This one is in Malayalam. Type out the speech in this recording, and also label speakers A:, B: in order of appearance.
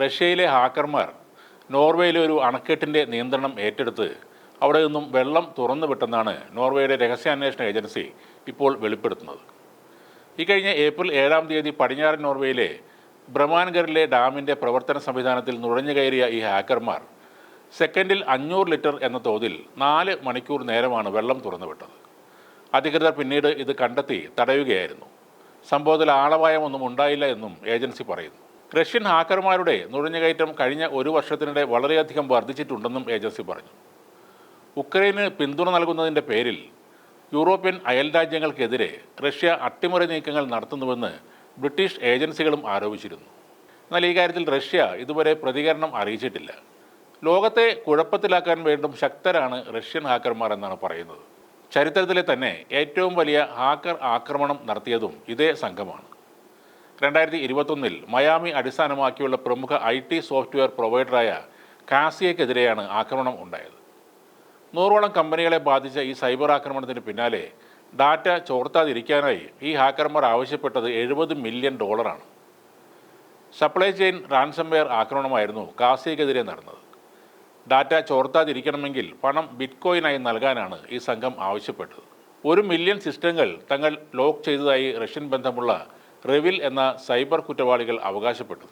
A: റഷ്യയിലെ ഹാക്കർമാർ നോർവേയിലെ ഒരു അണക്കെട്ടിന്റെ നിയന്ത്രണം ഏറ്റെടുത്ത് അവിടെ നിന്നും വെള്ളം തുറന്നു വിട്ടെന്നാണ് നോർവേയുടെ രഹസ്യാന്വേഷണ ഏജൻസി ഇപ്പോൾ വെളിപ്പെടുത്തുന്നത്. ഇക്കഴിഞ്ഞ ഏപ്രിൽ ഏഴാം തീയതി പടിഞ്ഞാറൻ നോർവേയിലെ ബ്രഹ്മാൻഗറിലെ ഡാമിന്റെ പ്രവർത്തന സംവിധാനത്തിൽ നുഴഞ്ഞു കയറിയ ഈ ഹാക്കർമാർ സെക്കൻഡിൽ അഞ്ഞൂറ് ലിറ്റർ എന്ന തോതിൽ നാല് മണിക്കൂർ നേരമാണ് വെള്ളം തുറന്നുവിട്ടത് അധികൃതർ പിന്നീട് ഇത് കണ്ടെത്തി തടയുകയായിരുന്നു. സംഭവത്തിൽ ആളപായമൊന്നും ഉണ്ടായില്ല എന്നും ഏജൻസി പറയുന്നു. റഷ്യൻ ഹാക്കർമാരുടെ നുഴഞ്ഞുകയറ്റം കഴിഞ്ഞ ഒരു വർഷത്തിനിടെ വളരെയധികം വർദ്ധിച്ചിട്ടുണ്ടെന്നും ഏജൻസി പറഞ്ഞു. ഉക്രൈന് പിന്തുണ നൽകുന്നതിന്റെ പേരിൽ യൂറോപ്യൻ അയൽ രാജ്യങ്ങൾക്കെതിരെ റഷ്യ അട്ടിമറി നീക്കങ്ങൾ നടത്തുന്നുവെന്ന് ബ്രിട്ടീഷ് ഏജൻസികളും ആരോപിച്ചിരുന്നു. എന്നാൽ ഈ കാര്യത്തിൽ റഷ്യ ഇതുവരെ പ്രതികരണം അറിയിച്ചിട്ടില്ല. ലോകത്തെ കുഴപ്പത്തിലാക്കാൻ വേണ്ടും ശക്തരാണ് റഷ്യൻ ഹാക്കർമാർ എന്നാണ് പറയുന്നത്. ചരിത്രത്തിലെ തന്നെ ഏറ്റവും വലിയ ഹാക്കർ ആക്രമണം നടത്തിയതും ഇതേ സംഘമാണ്. രണ്ടായിരത്തി ഇരുപത്തൊന്നിൽ മയാമി അടിസ്ഥാനമാക്കിയുള്ള പ്രമുഖ ഐ ടി സോഫ്റ്റ്വെയർ പ്രൊവൈഡറായ കാസിയക്കെതിരെയാണ് ആക്രമണം ഉണ്ടായത്. നൂറോളം കമ്പനികളെ ബാധിച്ച ഈ സൈബർ ആക്രമണത്തിന് പിന്നാലെ ഡാറ്റ ചോർത്താതിരിക്കാനായി ഈ ഹാക്കർമാർ ആവശ്യപ്പെട്ടത് എഴുപത് മില്യൺ ഡോളറാണ്. സപ്ലൈ ചെയിൻ റാൻസംവെയർ ആക്രമണമായിരുന്നു കാസിയക്കെതിരെ നടന്നത്. ഡാറ്റ ചോർത്താതിരിക്കണമെങ്കിൽ പണം ബിറ്റ്കോയിനായി നൽകാനാണ് ഈ സംഘം ആവശ്യപ്പെട്ടത്. ഒരു മില്യൺ സിസ്റ്റങ്ങൾ തങ്ങൾ ലോക്ക് ചെയ്തതായി റഷ്യൻ ബന്ധമുള്ള റെവിൽ എന്ന സൈബർ കുറ്റവാളികൾ അവകാശപ്പെട്ടത്